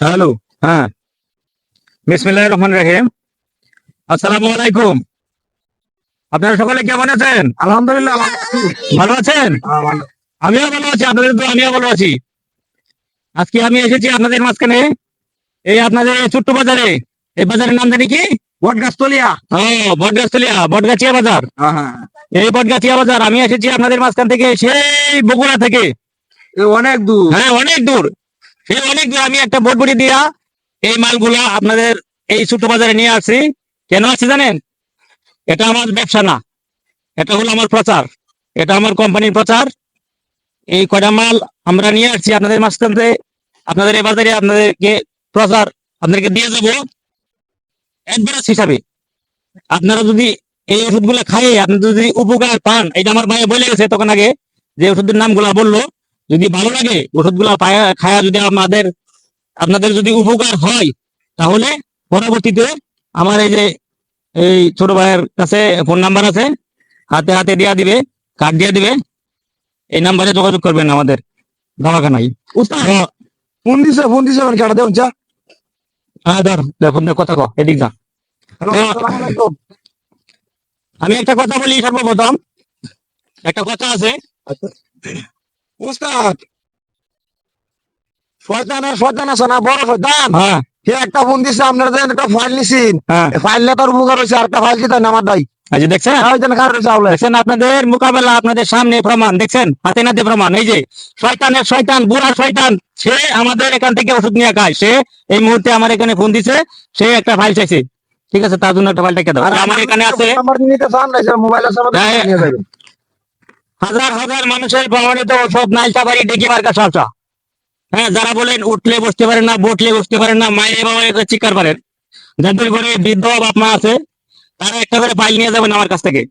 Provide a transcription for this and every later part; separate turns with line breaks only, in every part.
Hello হ্যাঁ। বিসমিল্লাহ রহমান রাহিম। আসসালামু আলাইকুম। আপনারা সকলে কেমন আছেন?
আলহামদুলিল্লাহ
ভালো আছেন? আমিও ভালো আছি আপনাদের তো আমিও ভালো আছি। আজকে আমি এসেছি আপনাদের মাঝখানে এই আপনাদের ছোট্ট বাজারে। এই বাজারের নাম জানি কি? বটগাছতলিয়া। বটগাছিয়া বাজার।
হ্যাঁ
এই বটগাছিয়া বাজার আমি এসেছি আপনাদের মাঝখান থেকে সেই বগুড়া থেকে।
অনেক দূর।
হ্যাঁ অনেক দূর। সেই অনেক আমি একটা বটবটি দিয়া এই মালগুলা আপনাদের এই ছোট বাজারে নিয়ে আসছি। কেন আসছি জানেন? এটা আমার ব্যবসা না। এটা হলো আমার প্রচার। এটা আমার কোম্পানির প্রচার। এই কয়টা মাল আমরা নিয়ে আসছি আপনাদের মাঝখান থেকে। আপনাদের এই বাজারে আপনাদেরকে প্রচার আপনাদেরকে দিয়ে যাব। অ্যাডভান্স হিসাবে। আপনারা যদি এই ওষুধগুলা খাইয়ে আপনারা যদি উপকার পান এটা আমার ভাই বলে গেছে তখন আগে, যে ওষুধের নামগুলা বলল। যদি ভালো লাগে ওষুধগুলো পায়া খায়া যদি আমাদের আপনাদের যদি উপকার হয় তাহলে পরবর্তীতে আমার এই যে এই ছোট ভাইয়ের কাছে ফোন নাম্বার আছে হাতে হাতে দিয়া দিবে কার্ড দিয়ে দিবে এই নাম্বারে যোগাযোগ করবেন আমাদের
উস্তাদ ফোন দিছে ফোন দিছে মানে কাটা চা
হ্যাঁ ধর দেখুন কথা কো এদিক যা। হ্যাঁ। আমি একটা কথা বলি সর্বপ্রথম। একটা কথা আছে।
উস্তাদ। শয়তান আর শয়তান আছে না বড় শয়তান
হ্যাঁ।
সে একটা ফোন দিছে আপনারা একটা ফাইল নিছেন
হ্যাঁ।
ফাইল তার আর একটা ফাইল আমার দাই
এই যে দেখছেন?
রয়েছে আউলে।
দেখছেন আপনাদের মোকাবেলা আপনাদের সামনে প্রমাণ দেখছেন? হাতে নাতে প্রমাণ এই যে শয়তানের শয়তান বুড়া শয়তান সে আমাদের এখান থেকে ওষুধ নিয়ে খায়। সে এই মুহূর্তে আমার এখানে ফোন দিছে সে একটা ফাইল চাইছে। ঠিক আছে তার জন্য একটা ফাইল টেকে দাও। আর আমার এখানে আছে
মোবাইল আছে আমাদের
হ্যাঁ।
নিয়ে যাবেন
হাজার হাজার মানুষের প্রমাণিত ওষুধ নাইলটা বাড়ি ডেকে মার্কা চর্চা হ্যাঁ যারা বলেন উঠলে বসতে পারেন না বসলে বসতে পারেন না মায়ের বাবা চিকার পারেন যাদের ঘরে বৃদ্ধ বাপ মা আছে তারা একটা করে ফাইল নিয়ে যাবেন আমার কাছ থেকে।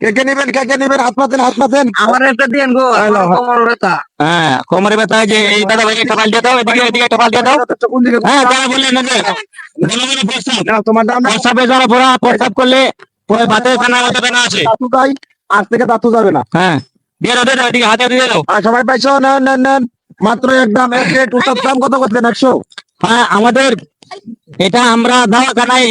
কে কে নেবেন কে কে নেবেন? হাত পাতেন হাত পাতেন
আমার একটা দিন গো কোমর ব্যথা।
হ্যাঁ কোমরে ব্যথা যে এই দাদা ভাই একটা ফাইল দিয়ে দাও এদিকে এদিকে একটা ফাইল দিয়ে দাও। হ্যাঁ যারা বললেন না যে বলো বলো প্রস্তাব
তোমার নাম
প্রস্তাবে যারা পড়া প্রস্তাব করলে পরে ভাতে খানা যাবে না আছে।
আজ থেকে দাতু যাবে না।
হ্যাঁ। দিয়ে দাও দিয়ে দাও এদিকে হাতে দিয়ে দাও।
আর সবাই পাইছো? নেন নেন নেন। মাত্র একদম এক রেট ওটার দাম কত করতেন একশো?
হ্যাঁ আমাদের এটা আমরা দাওয়াখানায়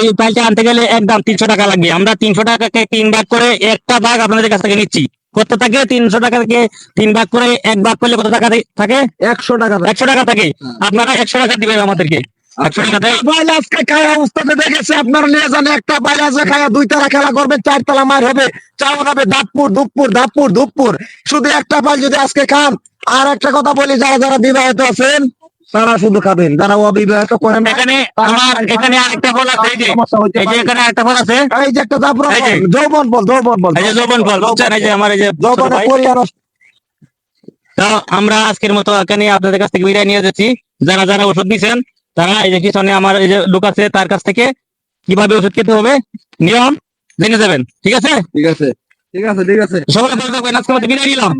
এই ফাইলটা আনতে গেলে একদম তিনশো টাকা লাগবে। আমরা তিনশো টাকাকে তিন ভাগ করে একটা ভাগ আপনাদের কাছ থেকে নিচ্ছি। কত থাকে? তিনশো টাকা থেকে তিন ভাগ করে এক ভাগ করলে কত টাকা থাকে?
একশো টাকা
একশো টাকা থাকে। আপনারা একশো টাকা দিবেন আমাদেরকে।
শুধু একটা পাল যদি আজকে খান আর একটা কথা বলি যারা যারা বিবাহিত আছেন তারা শুধু খাবেন। যারা অবিবাহিত করেন
এখানে আমার এখানে আরেকটা ফল আছে এই যে এই যে এখানে একটা ফল আছে।
এই যে একটা বল, যৌবন বল যৌবন বল।
এই যে যৌবন ফল বুঝছেন? এই যে আমার এই যে
পরিবার
আমরা আজকের মতো এখানে আপনাদের কাছ থেকে বিদায় নিয়ে যাচ্ছি। যারা যারা ওষুধ দিচ্ছেন তারা এই যে পিছনে আমার এই যে লোক আছে তার কাছ থেকে কীভাবে ওষুধ খেতে হবে? নিয়ম জেনে যাবেন। ঠিক আছে?
ঠিক আছে। ঠিক আছে ঠিক আছে।
সবাই ভালো থাকবেন। আজকে বিদায় নিলাম।